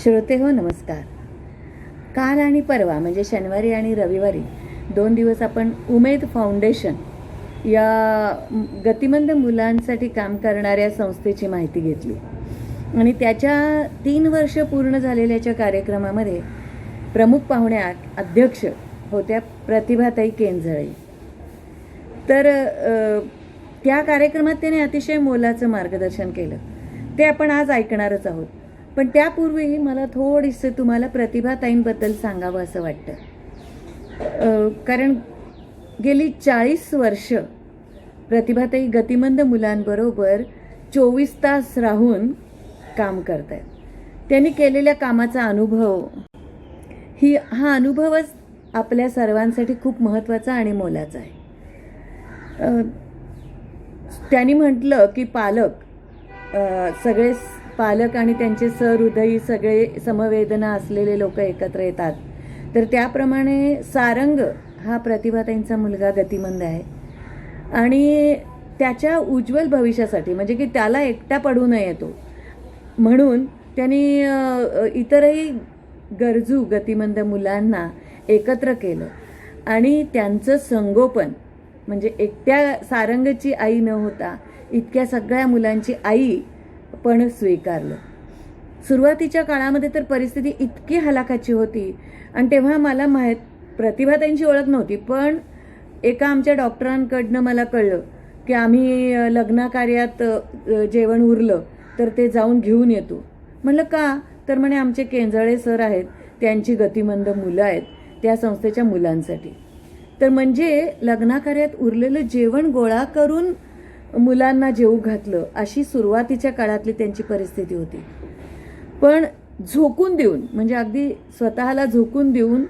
श्रोते हो नमस्कार. काल आणि परवा म्हणजे शनिवारी आणि रविवारी दोन दिवस आपण उमेद फाउंडेशन या गतिमंद मुलांसाठी काम करणाऱ्या संस्थेची माहिती घेतली. आणि त्याच्या तीन वर्ष पूर्ण झालेल्याच्या कार्यक्रमामध्ये प्रमुख पाहुण्या अध्यक्ष होत्या प्रतिभाताई केंजळे. तर त्या कार्यक्रमात त्याने अतिशय मोलाचं मार्गदर्शन केलं. ते आपण आज ऐकणारच आहोत. पण त्यापूर्वी मला थोडीसं तुम्हाला प्रतिभाताईंबद्दल सांगावं असं वाटतं. कारण गेली चाळीस वर्ष प्रतिभाताई गतिमंद मुलांबरोबर चोवीस तास राहून काम करत आहेत त्यांनी केलेल्या कामाचा अनुभव ही हा अनुभवच आपल्या सर्वांसाठी खूप महत्त्वाचा आणि मोलाचा आहे. त्यांनी म्हटलं की पालक सगळे पालक आणि त्यांचे सहृदयी सगळे समवेदना असलेले लोक एकत्र येतात. तर त्याप्रमाणे सारंग हा प्रतिभाताईंचा मुलगा गतिमंद आहे. आणि त्याच्या उज्ज्वल भविष्यासाठी म्हणजे की त्याला एकटा पडू नये तो. म्हणून त्यांनी इतरही गरजू गतिमंद मुलांना एकत्र केलं. आणि त्यांचं संगोपन म्हणजे एकट्या सारंगची आई न होता इतक्या सगळ्या मुलांची आई पण स्वीकारलं. सुरुवातीच्या काळामध्ये तर परिस्थिती इतकी हलाखाची होती आणि तेव्हा मला माहीत प्रतिभा त्यांची ओळख नव्हती पण एका आमच्या डॉक्टरांकडनं मला कळलं की आम्ही लग्नाकार्यात जेवण उरलं तर ते जाऊन घेऊन येतो. म्हणलं का? तर म्हणे आमचे केंजळे सर आहेत त्यांची गतिमंद मुलं आहेत त्या संस्थेच्या मुलांसाठी. तर म्हणजे लग्नाकार्यात उरलेलं जेवण गोळा करून मुलांना जेवू घातलं अशी सुरुवातीच्या काळातली त्यांची परिस्थिती होती. पण झोकून देऊन म्हणजे अगदी स्वतःला झोकून देऊन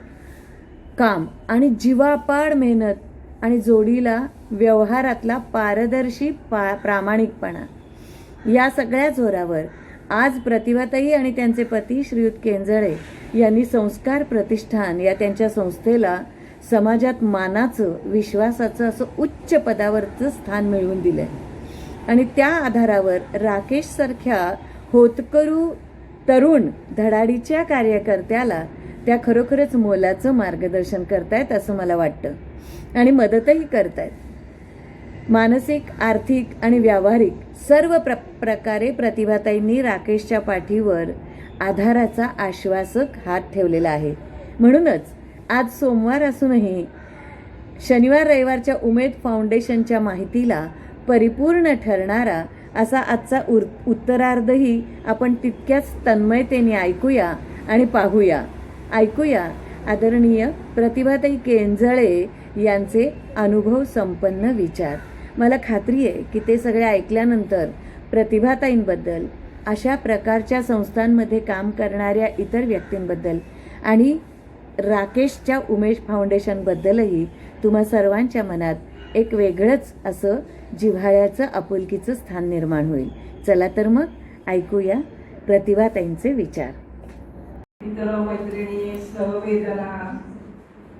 काम आणि जीवापाड मेहनत आणि जोडीला व्यवहारातला पारदर्शी पा प्रामाणिकपणा या सगळ्या जोरावर आज प्रतिभाताई आणि त्यांचे पती श्रीयुत केंजळे यांनी संस्कार प्रतिष्ठान या त्यांच्या संस्थेला समाजात मानाचं विश्वासाचं असं उच्च पदावरचं स्थान मिळवून दिलं आहे आणि त्या आधारावर राकेशसारख्या होतकरू तरुण धडाडीच्या कार्यकर्त्याला त्या खरोखरच मोलाचं मार्गदर्शन करतायत असं मला वाटतं. आणि मदतही करतायत. मानसिक आर्थिक आणि व्यावहारिक सर्व प्र प्रकारे प्रतिभाताईंनी राकेशच्या पाठीवर आधाराचा आश्वासक हात ठेवलेला आहे. म्हणूनच आज सोमवार असूनही शनिवार रविवारच्या उमेद फाउंडेशनच्या माहितीला परिपूर्ण ठरणारा असा आजचा उर उत्तरार्धही आपण तितक्याच तन्मयतेने ऐकूया आणि पाहूया. ऐकूया आदरणीय प्रतिभाताई केंजळे यांचे अनुभव संपन्न विचार. मला खात्री आहे की ते सगळे ऐकल्यानंतर प्रतिभाताईंबद्दल अशा प्रकारच्या संस्थांमध्ये काम करणाऱ्या इतर व्यक्तींबद्दल आणि राकेशच्या उमेश फाउंडेशनबद्दलही तुम्हा सर्वांच्या मनात एक वेगळंच असं जिव्हाळ्याचं आपुलकीचं स्थान निर्माण होईल. चला तर मग ऐकूया प्रतिभाताईंचे विचार. मित्र मैत्रिणी सहवेदना.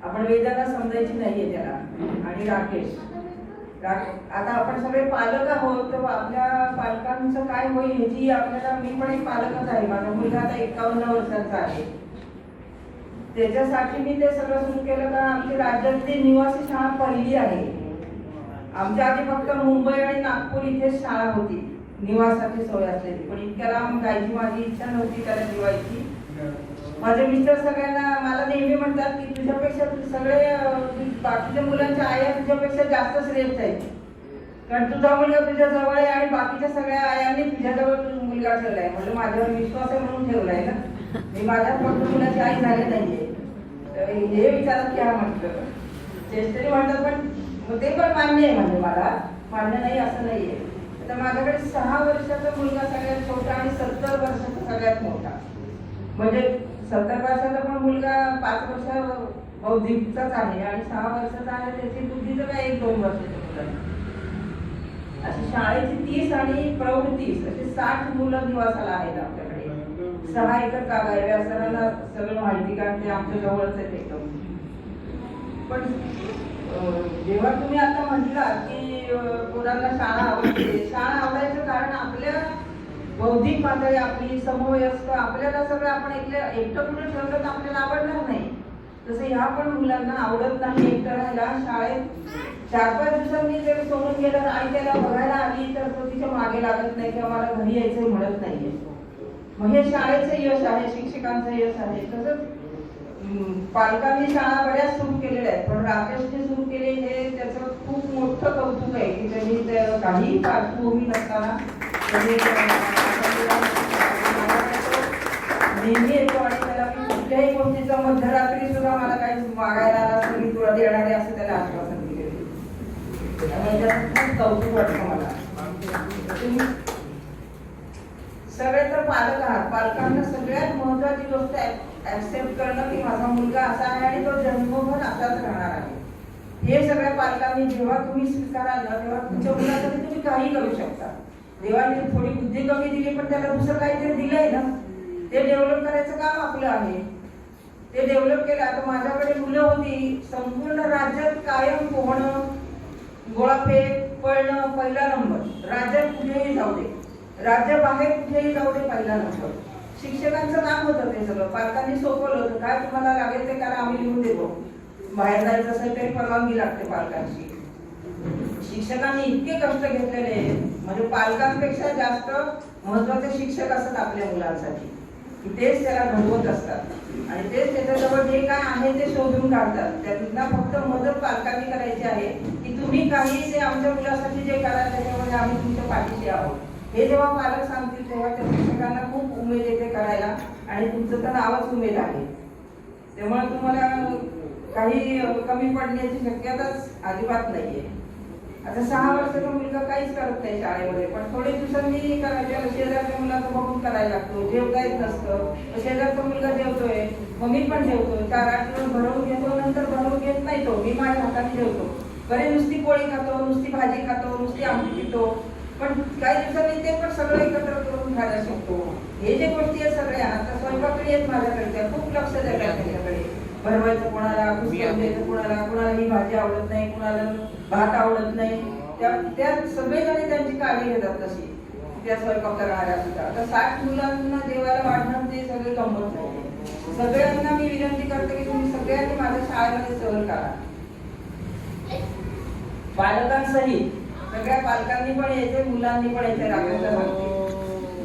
आपण वेदना समजायची नाहीये त्याला. आणि राकेश. आता आपण सगळे पालक आहोत तर आपल्या पालकांचं काय होईल ह्याची आपल्याला मी पण एक पालकच आहे. माझा मुलगा आता एकावन्न वर्षाचा आहे. त्याच्यासाठी मी ते सगळं सुरू केलं कारण आमची राज्यातली निवासी शाळा पहिली आहे. आमच्या आधी फक्त मुंबई आणि नागपूर इथे शाळा होती. निवासाची सोय असलेली. पण इतक्या लांब जायची माझी इच्छा नव्हती त्याला निवायची. माझे मिस्टर सगळ्यांना मला नेहमी म्हणतात की तुझ्यापेक्षा सगळे बाकीच्या मुलांच्या आया तुझ्यापेक्षा जास्त श्रेष्ठ आहेत कारण तुझा मुलगा तुझ्या जवळ आहे आणि बाकीच्या सगळ्या आयांनी तुझ्याजवळ तुझा मुलगा ठेवलाय. म्हणजे माझ्यावर विश्वास आहे म्हणून ठेवलाय ना. मी माझ्या फक्त मुलाची आई झाली नाहीये. हे विचारत की हा म्हटलं. चेष्टेने म्हणतात पण ते पण मान्य आहे म्हणजे मला. मान्य नाही असं नाहीये. तर माझ्याकडे सहा वर्षाचा मुलगा सगळ्यात छोटा आणि सत्तर वर्षाचा सगळ्यात मोठा. म्हणजे सत्तर वर्षाचा पण मुलगा पाच वर्ष बौद्धिकचाच आहे आणि सहा वर्षाचा आहे त्याची बुद्धी तर काय एक दोन वर्षाच्या मुलांना अशी शाळेची तीस आणि प्रौढ तीस अशी साठ मुलं दिवसाला आहेत आपल्याकडे. सहा एकर जागा आहे व्यासरांना सगळं माहिती कारण ते आमच्या जवळच आहे एकदम. पण जेव्हा तुम्ही आता म्हटलात की मुलांना पोरांना शाळा आवडते शाळा आवडायचं कारण आपल्या बौद्धिक पातळी आपली समवयस्क आपल्याला सगळं आपण एकल्या एकटं कुठे ठेवलं तर आपल्याला आवडणार नाही. तसं ह्या पण मुलांना आवडत नाही एकटं राहायला. शाळेत चार पाच दिवसांनी जर सोडून गेलं आणि आई त्याला बघायला आली तर तो तिच्यामागे लागत नाही किंवा मला घरी यायचं म्हणत नाहीये. मग हे शाळेचं यश आहे शिक्षकांचं यश आहे. तसंच पालकांनी शाळा बऱ्याच सुरू केलेल्या आहेत. पण राकेशने सुरू केले हे त्याचं खूप मोठं कौतुक आहे की त्यांनी काही पार्श्वभूमी नसताना नेहमी येतो आणि त्याला मी कुठल्याही गोष्टीचं मध्यरात्री सुद्धा मला काही मागायला आला तर मी तुला देणार आहे असं त्याला आश्वासन दिलेलं त्यामुळे त्याचं खूप कौतुक वाटतं मला. तुम्ही सगळे तर पालक आहात. पालकांना सगळ्यात महत्वाची गोष्ट ऍक्सेप्ट करणं की माझा मुलगा असा आहे आणि तो जन्मभर असाच राहणार आहे. हे सगळ्या पालकांनी जेव्हा तुम्ही स्वीकाराल ना तेव्हा तुमच्या मुलासाठी तुम्ही काही करू शकता. देवाने थोडी बुद्धी कमी दिली पण त्याला दुसरं काहीतरी दिलंय ना? ते डेव्हलप करायचं काम आपलं आहे. ते डेव्हलप केलं आता माझ्याकडे मुलं होती. संपूर्ण राज्यात कायम पोहणं गोळाफेक पळणं पहिला नंबर. राज्यात कुठेही जाऊ दे. राज्याबाहेर कुठेही जाऊ दे पहिला नंबर. शिक्षकांचं काम होतं ते सगळं. पालकांनी सोपवलं होतं. काय तुम्हाला लागेल ते कारण आम्ही लिहून देतो. बाहेर जायचं असेल तरी परवानगी लागते पालकांची. शिक्षकांनी इतके कष्ट घेतलेले म्हणजे पालकांपेक्षा जास्त महत्त्वाचे शिक्षक असतात आपल्या मुलांसाठी. की तेच त्याला घडवत असतात. आणि तेच त्याच्याजवळ जे काय आहे ते शोधून काढतात. त्यांना फक्त मदत पालकांनी करायची आहे की तुम्ही काही जे आमच्या मुलासाठी जे करा त्याच्यामध्ये आम्ही तुमच्या पाठीशी आहोत. हे जेव्हा पालक सांगतील तेव्हा त्या शिक्षकांना खूप उमेद येते करायला आणि तुमचं तर नावच उमेद आहे. त्यामुळे तुम्हाला काही कमी पडण्याची शक्यताच अजिबात नाहीये. आता सहा वर्षाचा मुलगा काहीच करत नाही शाळेमध्ये पण थोडे दिवसांनी करायच्या शेजारच्या मुलाचं बघून करायला लागतो. जेवता येत नसतं. शेजारचा मुलगा जेवतोय मग मी पण जेवतोय. चार आठ दिवस भरवून घेतो नंतर भरवून घेत नाही तो. मी माझ्या हाताने जेवतो. बरे नुसती पोळी खातो नुसती भाजी खातो नुसती आमटी पितो. पण काही दिवसांनी ते पण सगळं एकत्र करून खायला शिकतो. हे जे गोष्टी आहेत सगळ्या आता स्वयंपाकडी आहेत माझ्याकडे त्या खूप लक्ष देतात त्याच्याकडे भरवायचं कोणाला द्यायचं कोणाला कोणाला ही भाजी आवडत नाही कोणाला भात आवडत नाही. त्या त्या सगळेजण त्यांची काळजी घेतात तशी. त्या स्वयंपाक करणाऱ्या सुद्धा. आता साठ मुलांना जेवायला वाढणं ते सगळे गंमत नाही सगळ्यांना मी विनंती करते की तुम्ही सगळ्यांनी माझ्या शाळेमध्ये सहल करा. पालकांसहित सगळ्या पालकांनी पण यायचे मुलांनी पण यायचे राखायला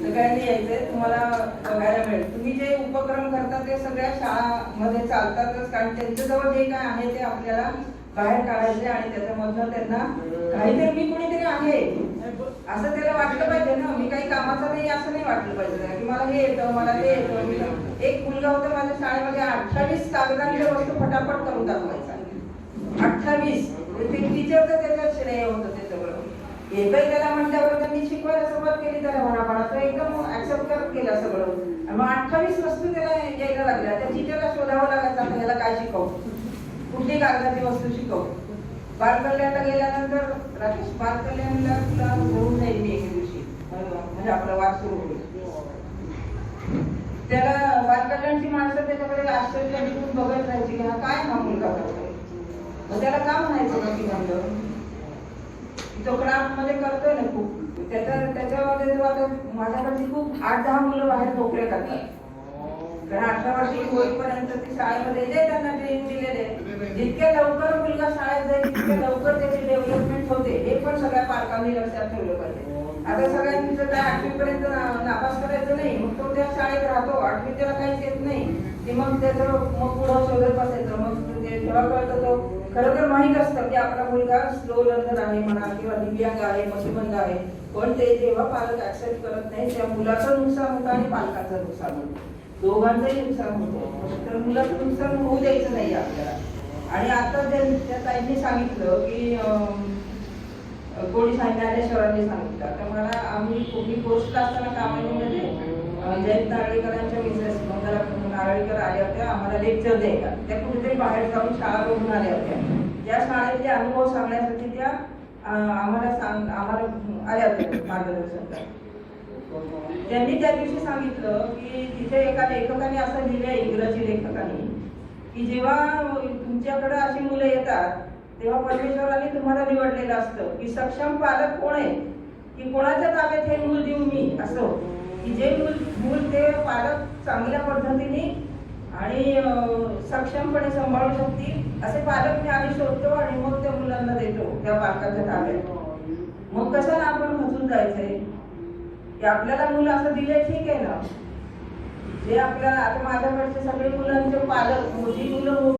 सगळ्यांनी यायचे तुम्हाला बघायला मिळेल. तुम्ही जे उपक्रम करता ते सगळ्या शाळामध्ये चालतातच कारण त्यांच्याजवळ जे काय आहे ते आपल्याला बाहेर काढायचे आणि त्याच्यामधनं त्यांना काहीतरी मी कोणीतरी आहे. असं त्याला वाटलं पाहिजे ना. मी काही कामाचं नाही असं नाही वाटलं पाहिजे की मला हे येतं मला ते येतं. एक मुलगा होता माझ्या शाळेमध्ये अठ्ठावीस कागदांच्या वस्तू फटाफट करून दाखवायचा. अठ्ठावीस. म्हणजे ते टीचरचं त्याच्यात श्रेय होतं येतंय त्याला म्हटल्यावर त्यांनी शिकवायला सुरुवात केली त्याला मनापणा तो एकदम ऍक्सेप्ट करत केला सगळं. मग अठ्ठावीस वस्तू त्याला यायला लागल्या. त्या टीचरला शोधावं लागायचं आपण याला काय शिकव? कुठली कागदाची वस्तू शिकव? बालकल्याणला गेल्यानंतर राकेश बालकल्याणला तुला घेऊन जाईल मी एके दिवशी. म्हणजे आपला वाद सुरू होईल. त्याला बालकल्याणची माणसं त्याच्याकडे आश्चर्य बघत राहायची की हा काय हा मुलगा करतोय. मग त्याला का म्हणायचं ना की म्हणलं? तो क्राफ्टमध्ये करतोय ना खूप. त्याच्या त्याच्यामध्ये जेव्हा माझ्याकडची खूप आठ दहा मुलं बाहेर नोकऱ्या करतात. कारण अठरा वर्षी होईपर्यंत ती शाळेमध्ये जे त्यांना ट्रेनिंग दिलेले जितक्या लवकर मुलगा शाळेत जाईल तितक्या लवकर त्याची डेव्हलपमेंट होते हे पण सगळ्या पालकांनी लक्षात ठेवलं पाहिजे. आता सगळ्यांचं काय आठवी पर्यंत नापास करायचं नाही मग तो त्या शाळेत राहतो आठवी त्याला काहीच येत नाही. ते मग त्याचं मग पुढं शोधत बसायचं मग ते जेव्हा कळतं तो खरं तर माहीत असतं की आपला मुलगा स्लो लर्नर आहे म्हणा किंवा दिव्यांग आहे मतिमंद आहे. पण ते जेव्हा पालक ऍक्सेप्ट करत नाही त्या मुलाचं नुकसान होतं आणि पालकाचं नुकसान होतं. दोघांचंही नुकसान होतं. तर मुलाचं नुकसान होऊ द्यायचं नाही आपल्याला. आणि आता त्या ताईंनी सांगितलं की अं, कोणी शहरांनी सांगितलं. तर मला आम्ही कोणी पोस्टला असताना कामाने म्हणजे जयंत नारळीकरांच्या नारळीकर आल्या होत्या आम्हाला लेक्चर द्यायला त्या कुठेतरी बाहेर जाऊन शाळा बघून आल्या होत्या. त्या शाळेतले अनुभव सांगण्यासाठी त्या आम्हाला सांग आम्हाला आल्या होत्या मार्गदर्शन त्यांनी त्या दिवशी सांगितलं की तिथे एका लेखकाने असं लिहिलंय इंग्रजी लेखकाने की जेव्हा तुमच्याकडे अशी मुलं येतात तेव्हा परमेश्वराने तुम्हाला निवडलेलं असतं की सक्षम पालक कोण आहे की कोणाच्या ताब्यात हे मूल देऊ मी? असं की जे मूल मूल ते पालक चांगल्या पद्धतीने आणि सक्षमपणे सांभाळू शकतील असे पालक मी आम्ही शोधतो आणि मग त्या मुलांना देतो त्या पालकाच्या ताब्यात. मग कशाला आपण खचून जायचंय? की आपल्याला मुलं असं दिले ठीक आहे ना? जे आपल्याला आता माझ्याकडचे सगळे मुलांचे पालक मोठी मुलं हो-